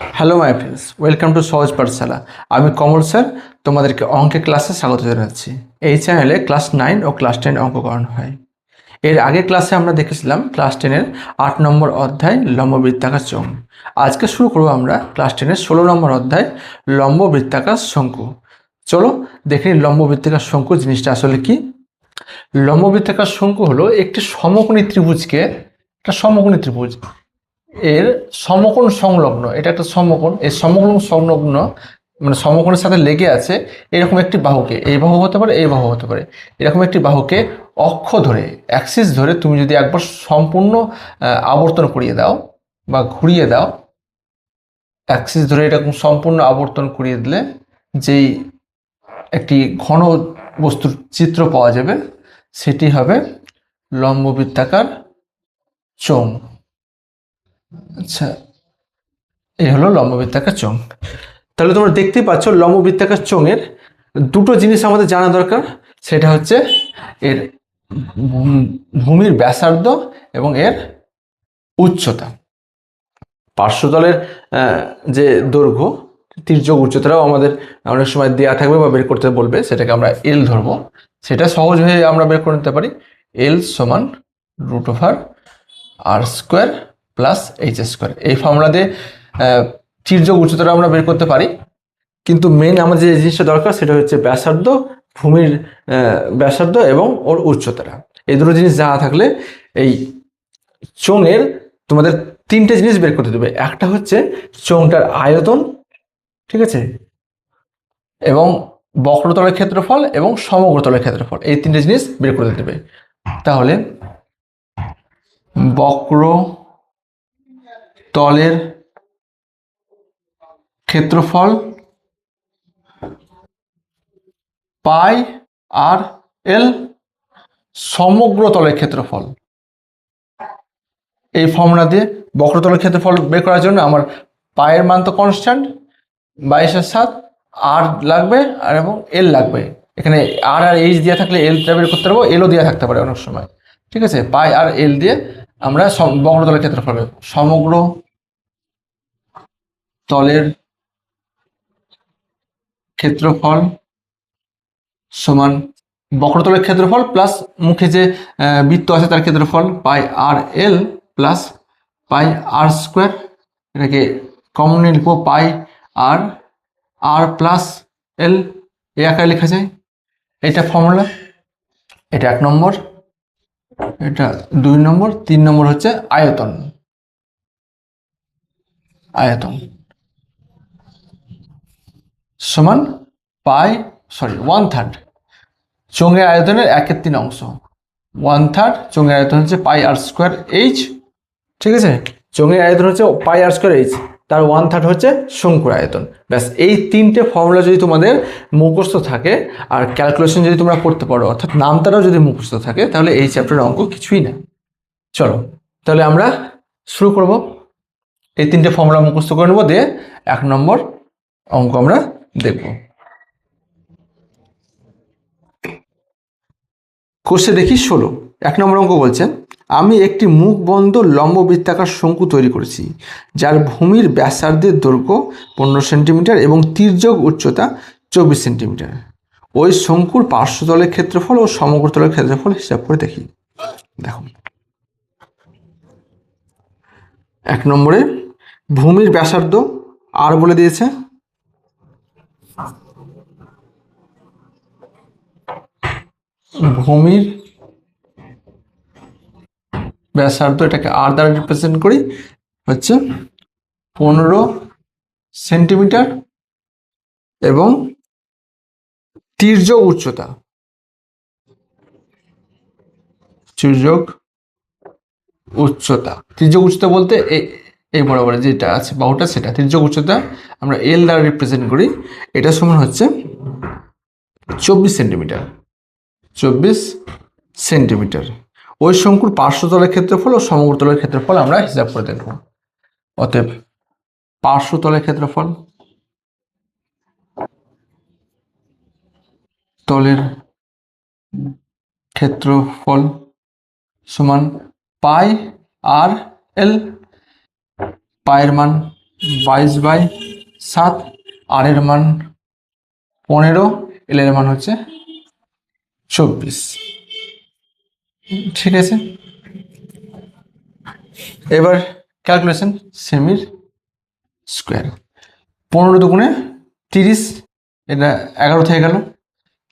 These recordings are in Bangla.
Hello my friends welcome to Sahaj Pathshala আমি কমল স্যার, তোমাদেরকে অঙ্কের ক্লাসে স্বাগত জানাচ্ছি। এই চ্যানেলে ক্লাস নাইন ও ক্লাস টেন অঙ্ক করানো হয়। এর আগের ক্লাসে আমরা দেখেছিলাম ক্লাস টেনের আট নম্বর অধ্যায় লম্ব বৃত্তাকার চোঙ। আজকে শুরু করব আমরা ক্লাস টেনের ষোলো নম্বর অধ্যায় লম্ব বৃত্তাকার শঙ্কু। চলো দেখে লম্ব বৃত্তাকার শঙ্কু জিনিসটা আসলে কি। লম্ব বৃত্তাকার শঙ্কু হলো একটি সমকোণী ত্রিভুজকে, একটা সমকোণী ত্রিভুজ। এর সমকোণ সংলগ্ন, এটা একটা সমকোণ, এই সমকোণ সংলগ্ন মানে সমকোণের সাথে লেগে আছে এরকম একটি বাহুকে, এই বাহু হতে পারে, এই বাহু হতে পারে। এরকম একটি বাহুকে অক্ষ ধরে অ্যাক্সিস ধরে তুমি যদি একবার সম্পূর্ণ আবর্তন করিয়ে দাও বা ঘুরিয়ে দাও অ্যাক্সিস ধরে এরকম সম্পূর্ণ আবর্তন করিয়ে দিলে যেই একটি ঘন বস্তুর চিত্র পাওয়া যাবে, সেটি হবে লম্ব বৃত্তাকার চোঙ। আচ্ছা এই হলো লম্ববৃত্তাকার চোঙ। তাহলে তোমরা দেখতেই পাচ্ছ লম্ববৃত্তাকার চোঙের দুটো জিনিস আমাদের জানা দরকার। সেটা হচ্ছে এর ভূমির ব্যাসার্ধ এবং এর উচ্চতা। পার্শ্বতলের যে দৈর্ঘ্য, তির্যক উচ্চতাটাও আমাদের অনেক সময় দেওয়া থাকবে বা বের করতে বলবে, সেটাকে আমরা এল ধরবো। সেটা সহজ হয়ে আমরা বের করে নিতে পারি। এল সমান root over r square plus H square এই ফর্মুলা দিয়ে তির্যক উচ্চতাটা আমরা বের করতে পারি। কিন্তু মেন আমাদের যে জিনিসটা দরকার, সেটা হচ্ছে ব্যাসার্ধ, ভূমির ব্যাসার্ধ এবং ওর উচ্চতাটা। এই দুটো জিনিস জানা থাকলে এই চোঙের তোমাদের তিনটে জিনিস বের করতে দেবে। একটা হচ্ছে চোঙটার আয়তন, ঠিক আছে? এবং বক্রতলের ক্ষেত্রফল এবং সমগ্রতলের ক্ষেত্রফল, এই তিনটে জিনিস বের করতে দেবে। তাহলে বক্র তলের ক্ষেত্রফল পাই আর এল সমগ্র তলের ক্ষেত্রফল। এই ফর্মুলা দিয়ে বক্রতলের ক্ষেত্রফল বের করার জন্য আমার পায়ের মান তো কনস্ট্যান্ট বাইশের সাত, আর লাগবে, আর এবং এল লাগবে। এখানে আর আর এইচ দিয়ে থাকলে এলটা বের করতে পারব এলও দিয়ে থাকতে পারে অনেক সময়। ঠিক আছে? পাই আর এল দিয়ে আমরা বক্রতলের ক্ষেত্রফল সমগ্র তলের ক্ষেত্রফল সমান বক্রতলের ক্ষেত্রফল প্লাস মুখে যে বৃত্ত আছে তার ক্ষেত্রফল pi r L plus pi r square এটাকে কমন লিখব পাই আর আর প্লাস এল এ আকারে লেখা যায়। এটা ফর্মুলা এটা এক নম্বর, এটা দুই নম্বর, তিন নম্বর হচ্ছে আয়তন। আয়তন। সমান পাই সরি ওয়ান থার্ড চোঙের আয়তনের একের তিন অংশ। ওয়ান থার্ড চোঙের আয়তন হচ্ছে পাই আর স্কোয়ার এইচ ঠিক আছে? চোঙের আয়তন হচ্ছে পাই আর স্কোয়ার এইচ তার ওয়ান থার্ড হচ্ছে শঙ্কুর আয়তন। ব্যাস, এই তিনটে ফর্মুলা যদি তোমাদের মুখস্থ থাকে, আর ক্যালকুলেশন যদি তোমরা করতে পারো, অর্থাৎ নামতারাও যদি মুখস্থ থাকে, তাহলে এই চ্যাপ্টারের অঙ্ক কিছুই না। চলো, তাহলে আমরা শুরু করব। এই তিনটে ফর্মুলা মুখস্থ করে নেব, দিয়ে এক নম্বর অঙ্ক আমরা দেখব কোর্সে দেখি ষোলো। এক নম্বর অঙ্ক বলছেন আমি একটি মুখ বন্ধ লম্ব বৃত্তাকার শঙ্কু তৈরি করেছি, যার ভূমির ব্যাসার্ধের দৈর্ঘ্য পনেরো সেন্টিমিটার এবং তির্যক উচ্চতা চব্বিশ সেন্টিমিটার। ওই শঙ্কুর পার্শ্বতলের ক্ষেত্রফল ও সমগ্রতলের ক্ষেত্রফল হিসাব করে দেখি। দেখো। এক নম্বরে, ভূমির ব্যাসার্ধ আর বলে দিয়েছে ভূমির ব্যাসার্ধ এটাকে আর দ্বারা রিপ্রেজেন্ট করি, হচ্ছে পনেরো সেন্টিমিটার এবং তির্যক উচ্চতা। তির্যক উচ্চতা। তির্যক উচ্চতা বলতে এই বরাবর যেটা আছে, বাহুটা সেটা। তির্যক উচ্চতা আমরা এল দ্বারা রিপ্রেজেন্ট করি, এটা সমান হচ্ছে চব্বিশ সেন্টিমিটার। চব্বিশ সেন্টিমিটার। ওই শঙ্কুর পার্শ্বতলের ক্ষেত্রফল ও সমগ্রতলের ক্ষেত্রফল আমরা হিসাব করে দেখব। অতএব পার্শ্বতলের ক্ষেত্রফল তলের ক্ষেত্রফল সমান পাই আর এল পায়ের মান বাইশ বাই সাত, আর এর মান পনেরো, এল এর মান হচ্ছে চব্বিশ। ঠিক আছে? এবার ক্যালকুলেশন সেমির স্কোয়ার পনেরো দুগুণে তিরিশ, এটা এগারো থেকে গেল।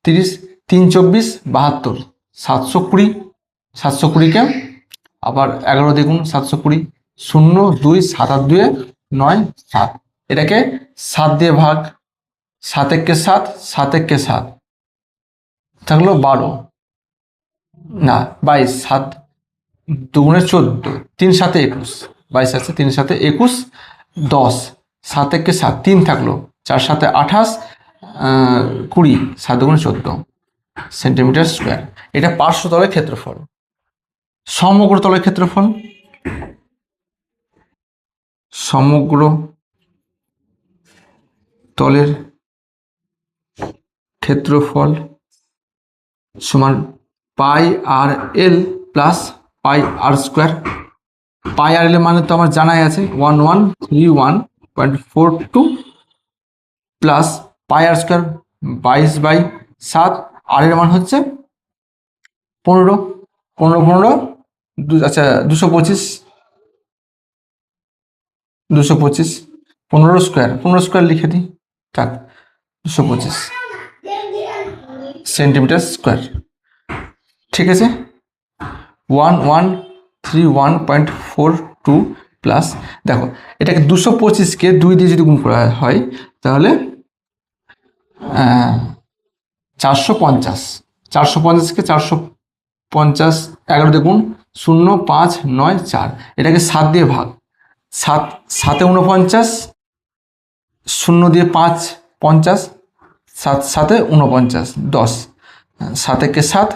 তিরিশ, তিন চব্বিশ, বাহাত্তর। সাতশো কুড়ি, সাতশো কুড়িকে আবার এগারো দেখুন, সাতশো কুড়ি। শূন্য, দুই, সাত আট দুয়ে নয়, সাত। এটাকে সাত দিয়ে ভাগ সাত এককে সাত সাত এককে সাত। থাকল বারো। না, বাইশ, সাত, দুগুণে চোদ্দ, তিন সাথে একুশ। বাইশ আছে, তিন সাথে একুশ, দশ, সাত একে সাত, তিন থাকল। চার সাথে আঠাশ কুড়ি, সাত দুগুণে চোদ্দ সেন্টিমিটার স্কোয়ার। এটা পার্শ্ব তলের ক্ষেত্রফল। সমগ্র তলের ক্ষেত্রফল? সমগ্র তলের ক্ষেত্রফল সমান পাই আর এল প্লাস পাই আর স্কোয়ার। পাই আর এল মানে তো আমার জানাই আছে, one one three one point four two plus pi r square বাইশ বাই সাত। আর এর মান হচ্ছে পনেরো পনেরো পনেরো আচ্ছা দুশো পঁচিশ দুশো পঁচিশ, পনেরো স্কোয়ার পনেরো স্কোয়ার লিখে দিই থাক দুশো পঁচিশ। সেন্টিমিটার স্কোয়ার ঠিক আছে? One one three one point four two plus দেখো, এটাকে দুশো পঁচিশকে দুই দিয়ে যদি গুণ করা হয়, তাহলে চারশো পঞ্চাশ। চারশো পঞ্চাশকে চারশো পঞ্চাশ এগারো দেখুন শূন্য, পাঁচ, নয়, চার। এটাকে সাত দিয়ে ভাগ। সাত, সাতে উনপঞ্চাশ শূন্য দিয়ে পাঁচ, পঞ্চাশ সাত, সাতে উনপঞ্চাশ দশ। সাত একে সাত,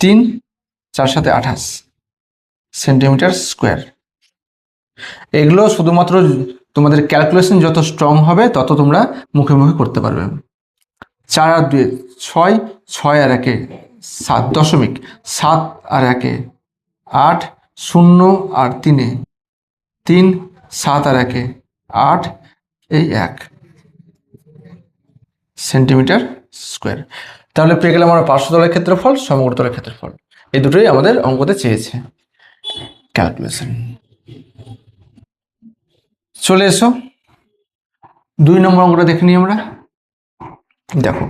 তিন, চার সাথে আঠাশ সেন্টিমিটার স্কোয়ার। এগুলো শুধুমাত্র তোমাদের ক্যালকুলেশন যত স্ট্রং হবে, তত তোমরা মুখে মুখে করতে পারবে। চার আর দুয়ে ছয় ছয় আর একে সাত দশমিক, সাত আর একে আট, শূন্য আর তিনে, তিন, সাত আর একে আট, এই এক। Centimetre square. তাহলে পেয়ে গেলাম আমরা পার্শ্বতলের ক্ষেত্রফল সমগ্র তলের ক্ষেত্রফল। এই দুটোই আমাদের অঙ্কতে চেয়েছে। ক্যালকুলেশন চলে এসো। দুই নম্বর অঙ্কটা দেখে নিই আমরা। দেখো,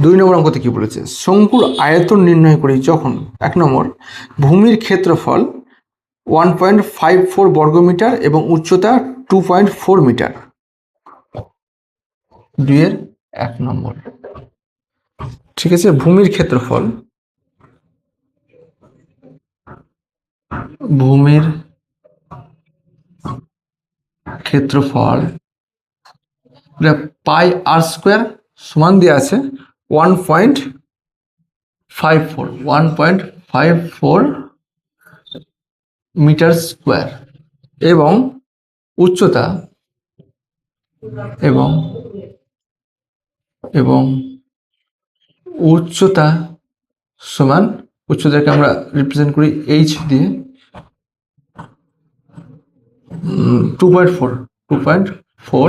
দুই নম্বর অঙ্কতে কি বলেছে? শঙ্কুর আয়তন নির্ণয় করি যখন এক নম্বর ভূমির ক্ষেত্রফল ওয়ান পয়েন্ট ফাইভ ফোর বর্গমিটার এবং উচ্চতা টু পয়েন্ট ফোর মিটার। দুইয়ের এক নম্বর। ঠিক আছে, ভূমির ক্ষেত্রফল। ভূমির ক্ষেত্রফল পাই আর স্কোয়ার সমান দিয়ে আছে one point five four one point five four metre square এবং উচ্চতা এবং এবং উচ্চতা সমান, উচ্চতাকে আমরা রিপ্রেজেন্ট করি এইচ দিয়ে two point four two point four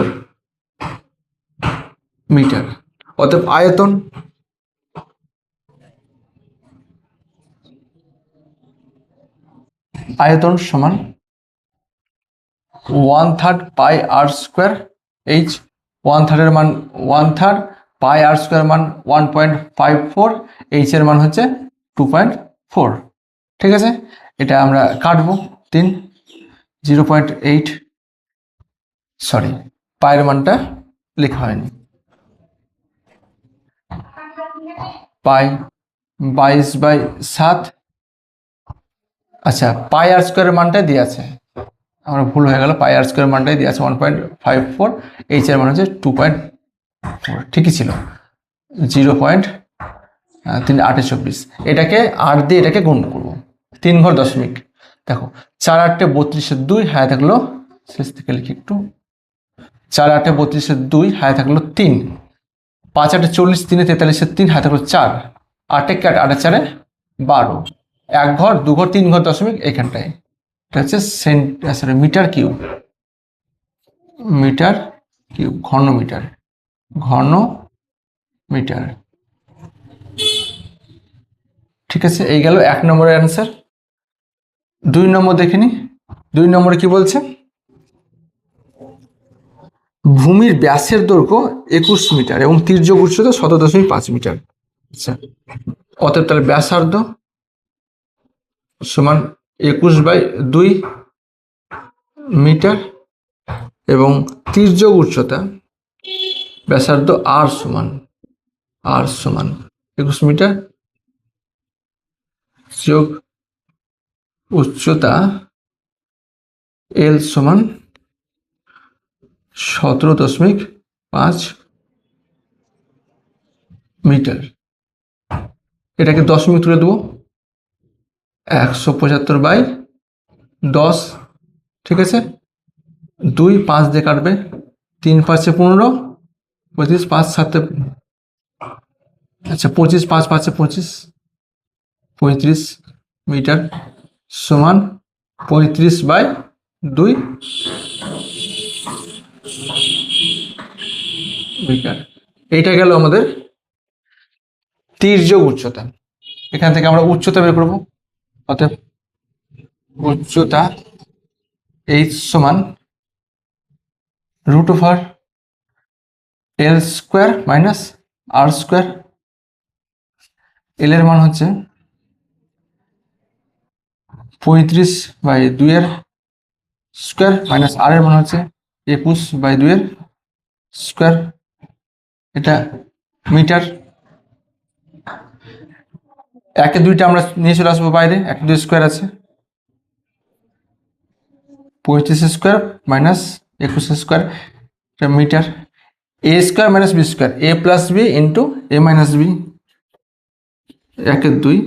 metre অতএব আয়তন আয়তন সমান one third pi r square H one থার্ডের মান one third pi r square মান one point five four H এর মান হচ্ছে টু পয়েন্ট ফোর ঠিক আছে? এটা আমরা কাটবো, তিন জিরো পয়েন্ট এইট সরি পায়ের মানটা লেখা হয়নি। পাই বাইশ বাই সাত। আচ্ছা পাই আর স্কোয়ারের মানটাই দিয়ে আছে। আমার ভুল হয়ে গেল, পাই আর স্কোয়ার মানটাই দিয়ে আছে one point five four H এর মান হচ্ছে টু পয়েন্ট ঠিকই ছিল। জিরো পয়েন্ট তিন, আটে চব্বিশ। এটাকে আট দিয়ে এটাকে গুণ করব। তিন ঘর দশমিক। দেখো, চার আটটে বত্রিশের দুই, হায় থাকল, শেষ থেকে লিখি একটু। চার, আটে বত্রিশের দুই, হায় থাকল তিন। পাঁচ, আটে চল্লিশ, তিনে তেতাল্লিশের তিন, হায় থাকল চার। আটে কাট আটে? চারে বারো। এক ঘর, দু ঘর, তিন ঘর দশমিক এখানটায়। এটা হচ্ছে cent sorry metre cube. Metre cube ঘন মিটার ঘন মিটার। ঠিক আছে, এই গেল এক নম্বরের অ্যান্সার দুই নম্বর দেখে নি। দুই নম্বরে কি বলছে? ভূমির ব্যাসের দৈর্ঘ্য একুশ মিটার এবং তীর্যক উচ্চতা সতেরো দশমিক পাঁচ মিটার। আচ্ছা অতএব তাহলে ব্যাসার্ধ সমান একুশ বাই দুই মিটার এবং তীর্যক উচ্চতা ব্যাসার্ধ আর সমান আর সমান একুশ মিটার যোগ উচ্চতা এল সমান সতেরো দশমিক পাঁচ মিটার। এটাকে দশমিক তুলে দেবো। একশো পঁচাত্তর বাই দশ, ঠিক আছে? দুই পাঁচ দিয়ে কাটবে, তিন পাঁচে পনেরো পঁচিশ পাঁচ সাতে আচ্ছা পঁচিশ পাঁচ পাঁচে পঁচিশ, পঁয়ত্রিশ মিটার সমান পঁয়ত্রিশ বাই দুই মিটার। এইটা গেল আমাদের তীর্যক উচ্চতা। এখান থেকে আমরা উচ্চতা বের করব। অতএব উচ্চতা এইচ সমান root over L square minus R square L এর মান হচ্ছে পঁয়ত্রিশ বাই দুইয়ের স্কোয়ার মাইনাস আর এর মান হচ্ছে একুশ বাই দুইয়ের স্কোয়ার এটা মিটার একে দুইটা আমরা নিয়ে চলে আসব বাইরে, এক দুই স্কোয়ার আছে। পঁয়ত্রিশ স্কোয়ার মাইনাস একুশ স্কোয়ার এটা metre A square minus B square A plus B into A minus B একের দুই।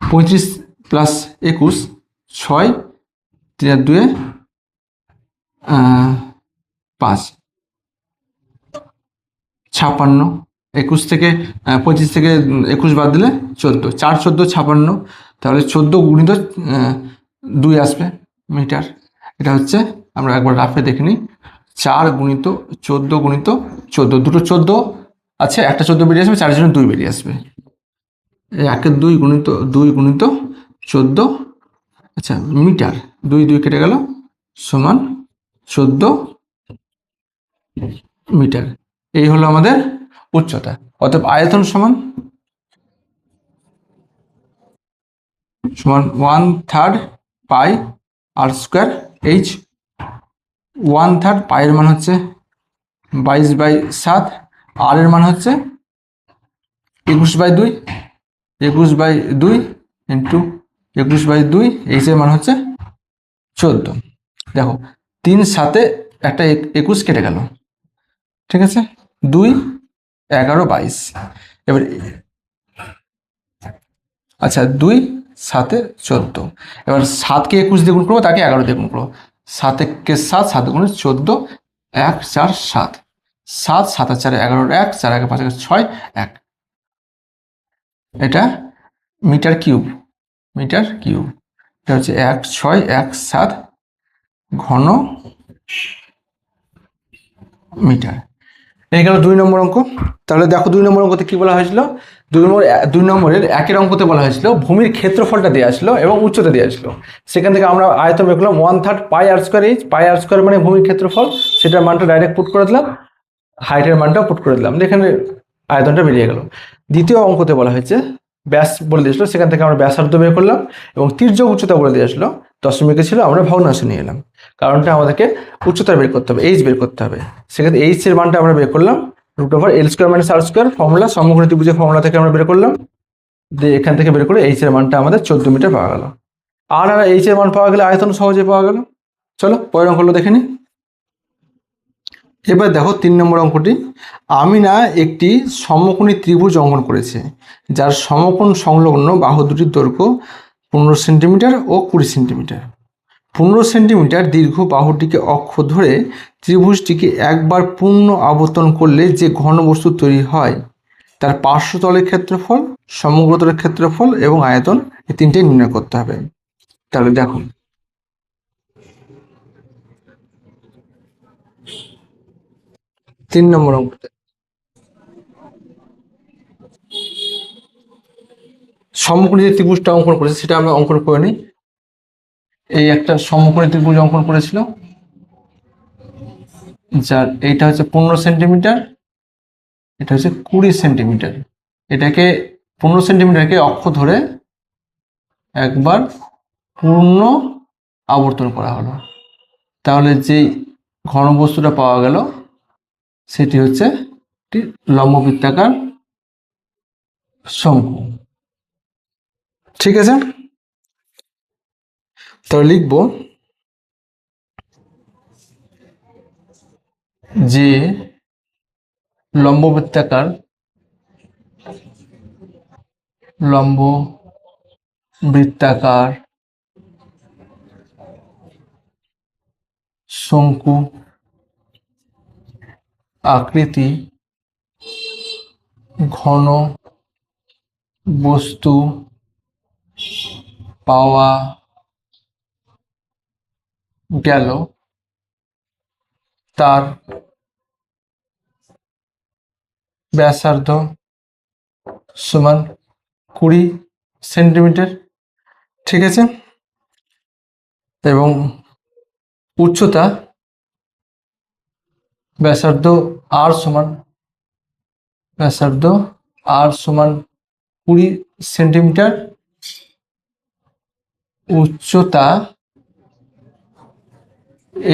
পঁয়ত্রিশ প্লাস একুশ, ছয়। তিন আর দুয়ে পাঁচ। ছাপান্ন একুশ থেকে পঁচিশ থেকে একুশ বাদ দিলে চোদ্দ। চার, চোদ্দ ছাপান্ন তাহলে চোদ্দ গুণিত দুই আসবে মিটার। এটা হচ্ছে, আমরা একবার রাফে দেখে নিই। চার গুণিত চোদ্দ গুণিত চোদ্দ, দুটো চোদ্দ। আছে একটা চোদ্দ বেরিয়ে আসবে চারের জন্য দুই বেরিয়ে আসবে। একের দুই গুণিত দুই গুণিত চোদ্দ। আচ্ছা মিটার, দুই দুই কেটে গেল, সমান চোদ্দ মিটার। এই হলো আমাদের উচ্চতা। অতএব আয়তন সমান সমান one third pi R square H one third পাইয়ের মান হচ্ছে বাইশ বাই সাত, আর এর মান হচ্ছে একুশ বাই দুই, একুশ বাই দুই ইন্টু একুশ বাই দুই, এইচ এর মান হচ্ছে চোদ্দ। দেখো, তিন সাতে একটা এক- একুশ কেটে গেল, ঠিক আছে? দুই, এগারো, বাইশ। এবার আচ্ছা দুই সাতে চোদ্দ। এবার সাতকে একুশ দিয়ে করব, তাকে এগারো দিয়ে করব। সাতে কে সাত সাত গুণে চোদ্দ, এক, চার, সাত। সাত সাত আর চারে এগারো এক, চার একে পাঁচ ছয়, এক। এটা মিটার কিউব মিটার কিউব। এটা হচ্ছে এক, ছয়, এক, সাত ঘন মিটার। এই গেল দুই নম্বর অঙ্ক। তাহলে দেখো দুই নম্বর অঙ্কতে কি বলা হয়েছিল? দুই নম্বর দুই নম্বরের একের অঙ্কতে বলা হয়েছিল, ভূমির ক্ষেত্রফলটা দেওয়া ছিল এবং উচ্চতা দেওয়া ছিল। সেখান থেকে আমরা আয়তন বের করলাম one third pi R square H pi R square মানে ভূমির ক্ষেত্রফল। সেটার মানটা ডাইরেক্ট পুট করে দিলাম হাইটের মানটাও পুট করে দিলাম। এখানে আয়তনটা বেরিয়ে গেল। দ্বিতীয় অঙ্কতে বলা হয়েছে, ব্যাস বলে দিয়েছিল, সেখান থেকে আমরা ব্যাসার্ধ বের করলাম এবং তীর্যক উচ্চতা বলে দিয়েছিল দশমিকে ছিল, আমরা ভগ্নাংশে নিয়ে এলাম। কারণটা আমাদেরকে উচ্চতা বের করতে হবে এইচ বের করতে হবে। সেক্ষেত্রে এইচ এর মানটা আমরা বের করলাম root over L square minus R square formula সমগ্র ত্রিভুজের ফর্মুলা থেকে আমরা বের করলাম। দিয়ে এখান থেকে বের করে এইচ এর মানটা আমাদের চোদ্দ মিটার পাওয়া গেল। আর আর এইচ এর মান পাওয়া গেলে আয়তন সহজে পাওয়া গেল। চলো, পরের অঙ্কগুলো দেখে নিই এবার দেখো তিন নম্বর অঙ্কটি। আমি না একটি সমকোণী ত্রিভুজ অঙ্কন করেছে, যার সমকোণ সংলগ্ন বাহু দুটির দৈর্ঘ্য পনেরো সেন্টিমিটার ও কুড়ি সেন্টিমিটার পনেরো সেন্টিমিটার দীর্ঘ বাহুটিকে অক্ষ ধরে ত্রিভুজটিকে একবার পূর্ণ আবর্তন করলে যে ঘনবস্তু তৈরি হয়, তার পার্শ্বতলের ক্ষেত্রফল সমগ্রতলের ক্ষেত্রফল এবং আয়তন এই তিনটেই নির্ণয় করতে হবে। তাহলে দেখুন। তিন নম্বর অঙ্কতে। সমকোণী যে ত্রিভুজটা অঙ্কন করেছে, সেটা আমরা অঙ্কন করে নিই। এই একটা সমকোণী ত্রিভুজ অঙ্কন করেছিল, যার এইটা হচ্ছে পনেরো সেন্টিমিটার, এটা হচ্ছে কুড়ি সেন্টিমিটার। এটাকে পনেরো সেন্টিমিটারকে অক্ষ ধরে একবার পূর্ণ আবর্তন করা হলো। তাহলে যেই ঘনবস্তুটা পাওয়া গেল, সেটি হচ্ছে একটি লম্ববৃত্তাকার শঙ্কু ঠিক আছে? তাহলে লিখব যে লম্ববৃত্তাকার লম্ব বৃত্তাকার শঙ্কু আকৃতি ঘন বস্তু পাওয়া গেল। তার ব্যাসার্ধ সমান কুড়ি সেন্টিমিটার, ঠিক আছে? এবং উচ্চতা ব্যাসার্ধ আর সমান, ব্যাসার্ধ আর সমান কুড়ি সেন্টিমিটার, উচ্চতা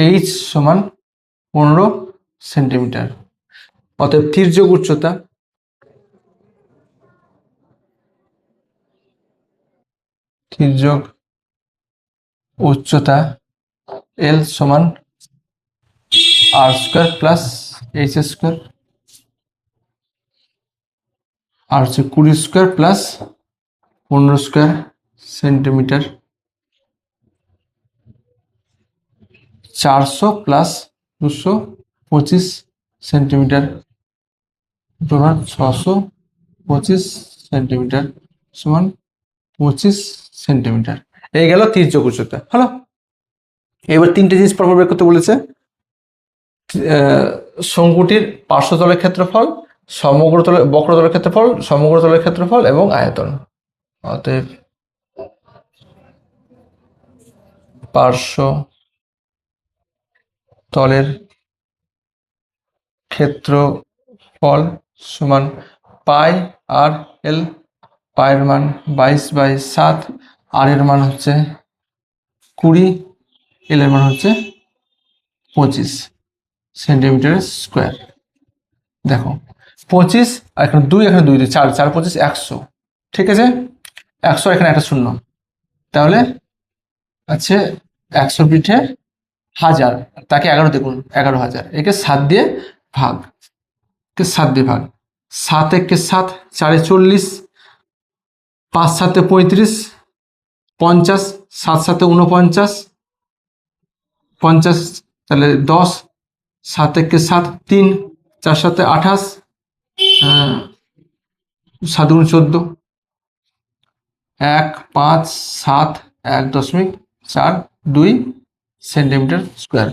এইচ সমান পনেরো সেন্টিমিটার। অতএব তির্যক উচ্চতা তির্যক উচ্চতা এল সমান R square plus H square R হচ্ছে কুড়ি স্কোয়ার প্লাস পনেরো স্কোয়ার সেন্টিমিটার চারশো প্লাস দুশো পঁচিশ সেন্টিমিটার সমান ছশো পঁচিশ সেন্টিমিটার সমান পঁচিশ সেন্টিমিটার এই গেল তির্যক উচ্চতা হলো? এবার তিনটে জিনিস পরপর বের করতে বলেছে। শঙ্কুটির পার্শ্বতলের ক্ষেত্রফল, সমগ্র তলে, বক্রতলের ক্ষেত্রফল, সমগ্র তলের ক্ষেত্রফল এবং আয়তন। অতএব পার্শ্ব তলের ক্ষেত্রফল সমান পাই আর এল পায়ের মান বাইশ বাই সাত। আর এর মান হচ্ছে কুড়ি, এল এর মান হচ্ছে পঁচিশ সেন্টিমিটার স্কোয়ার। দেখো, পঁচিশ আর এখানে দুই এখানে দুই দুই, চার চার, পঁচিশ, একশো। ঠিক আছে? একশো এখানে একটা শূন্য। তাহলে আছে একশো পিঠে হাজার তাকে এগারো দেখুন এগারো হাজার। একে সাত দিয়ে ভাগ। কে সাত দিয়ে ভাগ। সাত একে সাত চারে চল্লিশ। পাঁচ সাতে পঁয়ত্রিশ। পঞ্চাশ সাত সাতে উনপঞ্চাশ পঞ্চাশ তাহলে দশ। সাত একে সাত তিন। চার সাথে আঠাশ। আহ, সাত গুণ চোদ্দ। এক পাঁচ সাত এক দশমিক চার দুই। Centimetre square.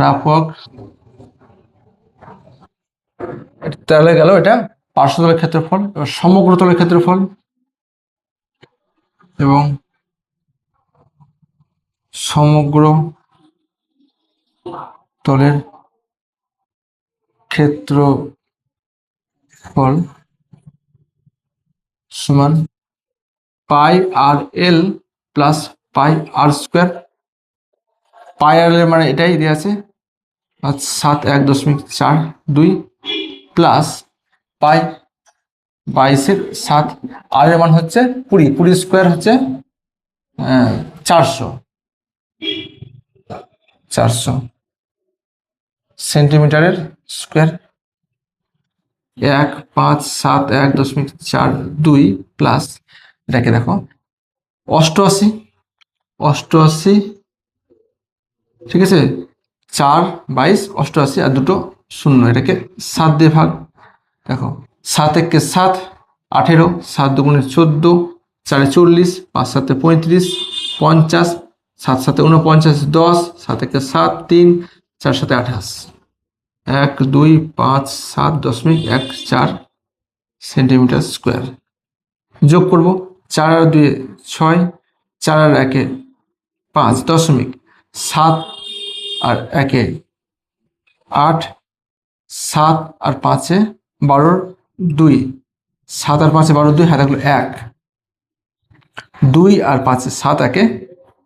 রাফ ওয়ার্ক তাহলে গেল এটা পার্শ্বতলের ক্ষেত্রফল এবার সমগ্র তলের ক্ষেত্রফল এবং সমগ্র তলের ক্ষেত্রফল সমান পাই আর এল প্লাস পাই আর স্কোয়ার পাই আর মানে এটাই দেওয়া আছে। আর সাত, এক দশমিক চার, দুই প্লাস পাই, বাইশের সাত, আর এর মান হচ্ছে কুড়ি কুড়ি স্কোয়ার হচ্ছে চারশো। চারশো সেন্টিমিটারের স্কোয়ার এক, পাঁচ, সাত, এক দশমিক চার, দুই প্লাস এটাকে দেখো, অষ্টআশি অষ্টআশি ঠিক আছে? চার, বাইশ, অষ্টআশি আর দুটো শূন্য, এটাকে সাত দিয়ে ভাগ। দেখো, সাত একে সাত, আঠেরো, সাত দুগুণে চোদ্দ, চারে চল্লিশ, পাঁচ সাতে পঁয়ত্রিশ, পঞ্চাশ, সাত সাতে উনপঞ্চাশ দশ, সাত একে সাত, তিন, চার সাথে আঠাশ। এক, দুই, পাঁচ, সাত দশমিক এক চার সেন্টিমিটার স্কোয়ার। যোগ করব, চার আর দুই ছয়, চার আর একে পাঁচ দশমিক সাত আর একে। আট, সাত আর পাঁচে বারোর দুই। সাত আর পাঁচে বারো দুই, হাতে থাকল এক। দুই আর পাঁচে সাত, একে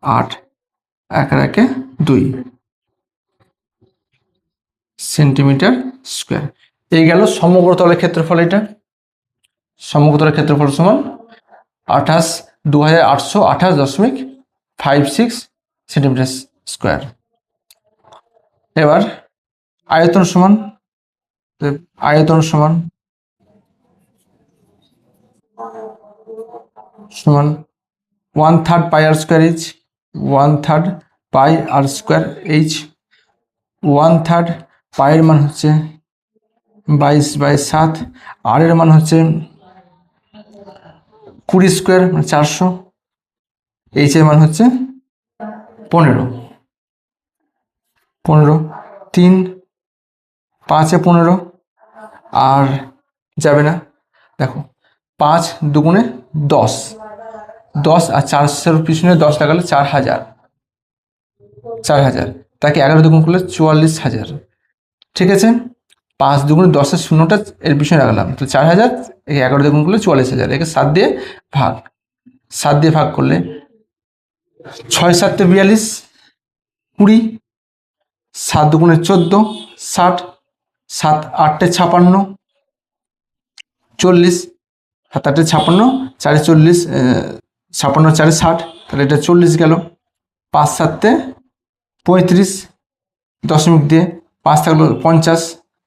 আট। এক আর একে দুই। Centimetre square. এই গেল সমগ্র তলের ক্ষেত্রফল এটা। সমগ্র তলের ক্ষেত্রফল সমান আঠাশ দু হাজার আটশো আঠাশ দশমিক ফাইভ সিক্স সেন্টিমিটার স্কোয়ার। এবার আয়তন সমান আয়তন সমান সমান one third pi R square H one third pi R square H one third পায়ের মান হচ্ছে বাইশ বাই সাত আর এর মান হচ্ছে কুড়ি স্কোয়ার মানে চারশো এইচ এর মান হচ্ছে পনেরো। পনেরো, তিন, পাঁচে পনেরো, আর যাবে না। দেখো, পাঁচ দুগুণে দশ। দশ আর চারশোর পিছনে দশ লাগালে চার হাজার। চার হাজার। তাকে এগারো দুগুণ করলে চুয়াল্লিশ হাজার। ঠিক আছে? পাঁচ দুগুণে দশের শূন্যটা এর পিছনে রাখলাম। তো চার হাজার, একে এগারো দুগুণ করলে চুয়াল্লিশ হাজার। একে সাত দিয়ে ভাগ। সাত দিয়ে ভাগ করলে ছয় সাতটে বিয়াল্লিশ, কুড়ি সাত দুগুণে চোদ্দ, ষাট, সাত আটটে ছাপান্ন, চল্লিশ, সাত আটটে ছাপান্ন, চারে চল্লিশ ছাপান্ন চারে ষাট, তাহলে এটা চল্লিশ গেল। পাঁচ সাতে পঁয়ত্রিশ, দশমিক দিয়ে পাঁচ থাকল পঞ্চাশ,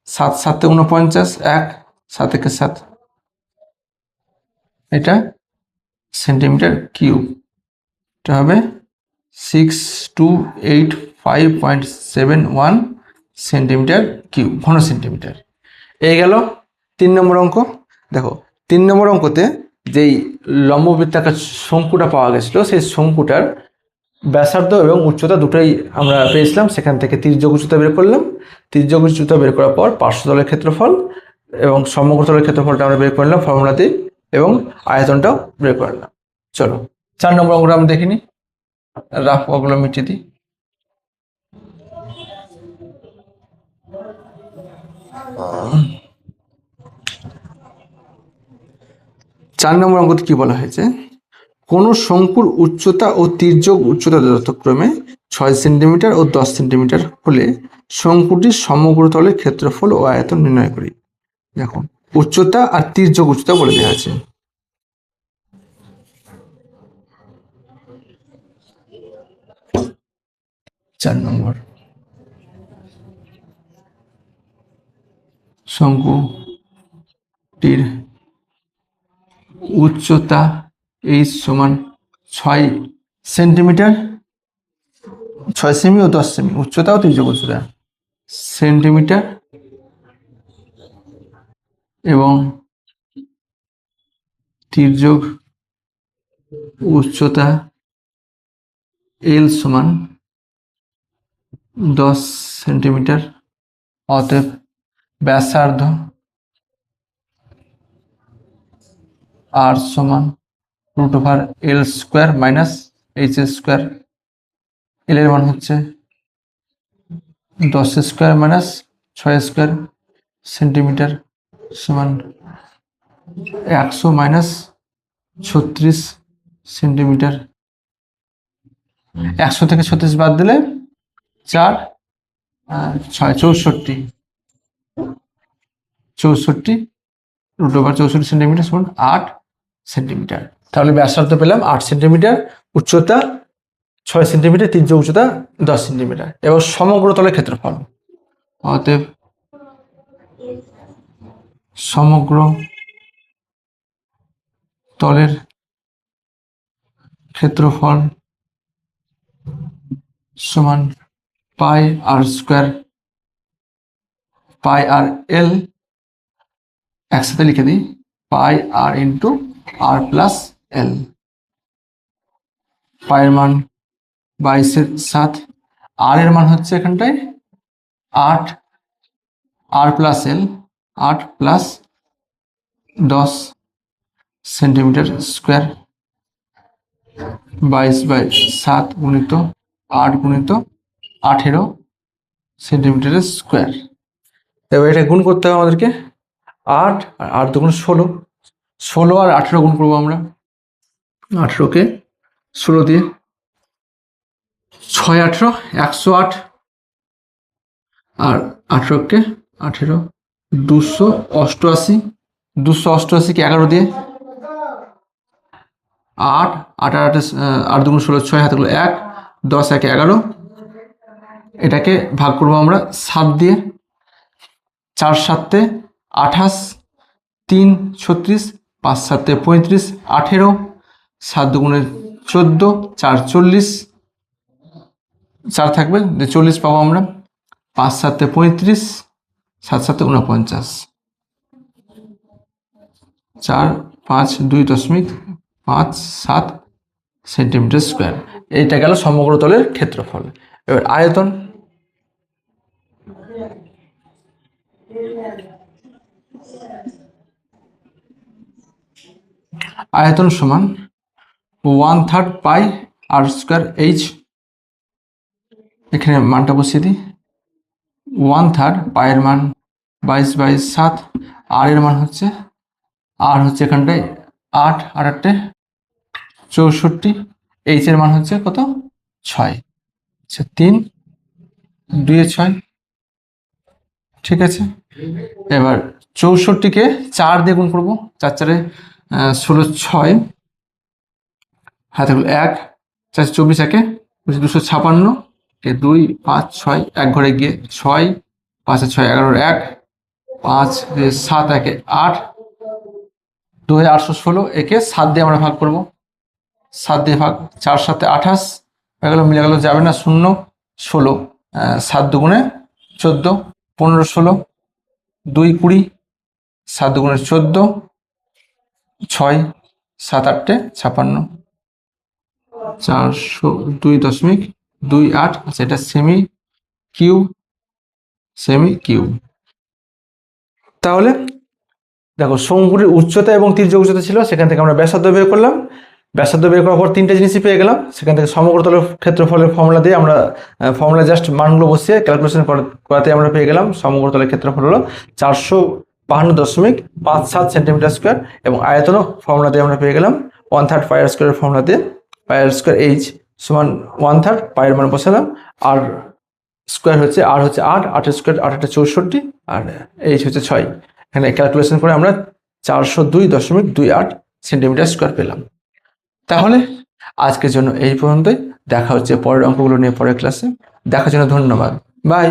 সাত সাতে উনপঞ্চাশ, এক, সাত একে সাত। এটা সেন্টিমিটার কিউব। এটা হবে six two eight five point seven one centimetre cube ঘন সেন্টিমিটার এই গেল তিন নম্বর অঙ্ক। দেখো, তিন নম্বর অঙ্কতে যেই লম্ববৃত্তাকার শঙ্কুটা পাওয়া গেছিল, সেই শঙ্কুটার ব্যাসার্ধ এবং উচ্চতা দুটোই আমরা পেয়েছিলাম। সেখান থেকে তির্যক উচ্চতা বের করলাম। তির্যক উচ্চতা বের করার পর পার্শ্বতলের ক্ষেত্রফল এবং সমগ্রতলের ক্ষেত্রফলটা আমরা বের করলাম ফর্মুলাতে এবং আয়তনটাও বের করলাম চলো, চার নম্বর অঙ্কটা আমরা দেখিনি। রাফ অগুলো মিটিয়ে দিই। চার নম্বর অঙ্কতে কি বলা হয়েছে? কোন শঙ্কুর উচ্চতা ও তির্যক উচ্চতা যথাক্রমে ছয় সেন্টিমিটার ও দশ সেন্টিমিটার হলে শঙ্কুটির সমগ্র তলের ক্ষেত্রফল ও আয়তন নির্ণয় করি। দেখো, উচ্চতা আর তির্যক উচ্চতা বলে দেওয়া আছে। চার নম্বর। শঙ্কুটির উচ্চতা এইচ সমান ছয় সেন্টিমিটার? ছয় সেমি ও দশ সেমি। উচ্চতা ও তির্যক উচ্চতা। সেন্টিমিটার এবং তির্যক উচ্চতা এল সমান দশ সেন্টিমিটার। অতএব ব্যাসার্ধ আর সমান root over L square minus H square L এর মান হচ্ছে দশ স্কোয়ার মাইনাস ছয় স্কোয়ার সেন্টিমিটার সমান একশো মাইনাস ছত্রিশ সেন্টিমিটার একশো থেকে ছত্রিশ বাদ দিলে চার ছয়, চৌষট্টি। চৌষট্টি রুট ওভার চৌষট্টি সেন্টিমিটার সমান আট সেন্টিমিটার তাহলে ব্যাসার্ধ পেলাম আট সেন্টিমিটার উচ্চতা ছয় সেন্টিমিটার তির্য উচ্চতা দশ সেন্টিমিটার এবং সমগ্র তলের ক্ষেত্রফল। অতএব সমগ্র তলের ক্ষেত্রফল সমান পাই আর স্কোয়ার পাই আর এল একসাথে লিখে দিই, পাই আর ইন্টু আর প্লাস এল পায়ের মান বাইশের সাত আর এর মান হচ্ছে এখানটায় আট আর প্লাস এল আট প্লাস দশ সেন্টিমিটার স্কোয়ার বাইশ বাই সাত গুণিত আট গুণিত আঠেরো সেন্টিমিটারের স্কোয়ার এবার এটা গুণ করতে হবে আমাদেরকে। আট আর আট দুগুণ ষোলো। ষোলো আর আঠেরো গুণ করব আমরা। আঠেরোকে ষোলো দিয়ে ছয় আঠেরো, একশো আট। আর আঠেরোকে আঠেরো, দুশো অষ্টআশি। দুশো অষ্টআশিকে এগারো দিয়ে আট আট আট আটে দুগুণ ষোলো, ছয় হাতে গুলো এক, দশ একে এগারো। এটাকে ভাগ করব আমরা সাত দিয়ে। চার সাতে আঠাশ, তিন, ছত্রিশ, পাঁচ, সাতে, পঁয়ত্রিশ, আঠেরো, সাত দুগুণে চোদ্দ, চার, চল্লিশ। চার থাকবে দিয়ে চল্লিশ পাবো আমরা। পাঁচ, সাতে, পঁয়ত্রিশ, সাত, সাতে উনপঞ্চাশ চার, পাঁচ, দুই দশমিক পাঁচ, সাত সেন্টিমিটার স্কোয়ার। এইটা গেল সমগ্র তলের ক্ষেত্রফল। এবার আয়তন। আয়তন সমান one third pi R square H. এখানে মানটা বসিয়ে দিই। ওয়ান থার্ড পায়ের মান বাইশ বাইশ সাত। আর এর মান হচ্ছে, আর হচ্ছে এখানটায় আট আর আটটে চৌষট্টি। এইচ এর মান হচ্ছে কত? ছয়। আচ্ছা তিন দুয়ে ছয়। ঠিক আছে? এবার চৌষট্টিকে চার দিয়ে গুণ করব। চার চারে ষোলো ছয়, হাতে হলো এক, চার, চব্বিশ, একে দুশো ছাপান্ন দুই, পাঁচ, ছয়, এক ঘরে গিয়ে ছয়, পাঁচে ছয়, এগারোর এক, পাঁচ সাত, একে আট, দু হাজার আটশো ষোলো, একে সাত দিয়ে আমরা ভাগ করব। সাত দিয়ে ভাগ, চার সাথে আঠাশ, হয়ে গেলো, মিলে গেল, যাবে না, শূন্য, ষোলো সাত দুগুণে চোদ্দ, পনেরো, ষোলো, দুই কুড়ি, সাত দুগুণে চোদ্দ ছয়, সাত আটটে ছাপান্ন। চারশো দুই দশমিক দুই, আট এটা সেমি কিউ সেমি কিউ তাহলে দেখো, শঙ্কুটির উচ্চতা এবং তীর্য উচ্চতা ছিল, সেখান থেকে আমরা ব্যাসার্ধ বের করলাম। ব্যাসার্ধ বের করার পর তিনটে জিনিসই পেয়ে গেলাম। সেখান থেকে সমগ্রতলের ক্ষেত্রফলের ফর্মুলা দিয়ে আমরা ফর্মুলা জাস্ট মানগুলো বসিয়ে ক্যালকুলেশন করাতে আমরা পেয়ে গেলাম। সমগ্রতলের ক্ষেত্রফল হলো চারশো বাহান্ন দশমিক পাঁচ সাত সেন্টিমিটার স্কোয়ার এবং আয়তনও ফর্মুলা দিয়ে আমরা পেয়ে গেলাম ওয়ান থার্ড পায়ার স্কোয়ারের ফর্মুলা দিয়ে পায়ার স্কোয়ার এইচ সমান ওয়ান থার্ড পায়ের মান বসালাম আর স্কোয়ার হচ্ছে আর হচ্ছে আট, আটের স্কোয়ার আট আটটা চৌষট্টি, আর এইচ হচ্ছে ছয়। এখানে ক্যালকুলেশন করে আমরা চারশো দুই দশমিক দুই আট সেন্টিমিটার স্কোয়ার পেলাম। তাহলে আজকের জন্য এই পর্যন্তই। দেখা হচ্ছে পরের অঙ্কগুলো নিয়ে পরের ক্লাসে দেখার জন্য ধন্যবাদ। বাই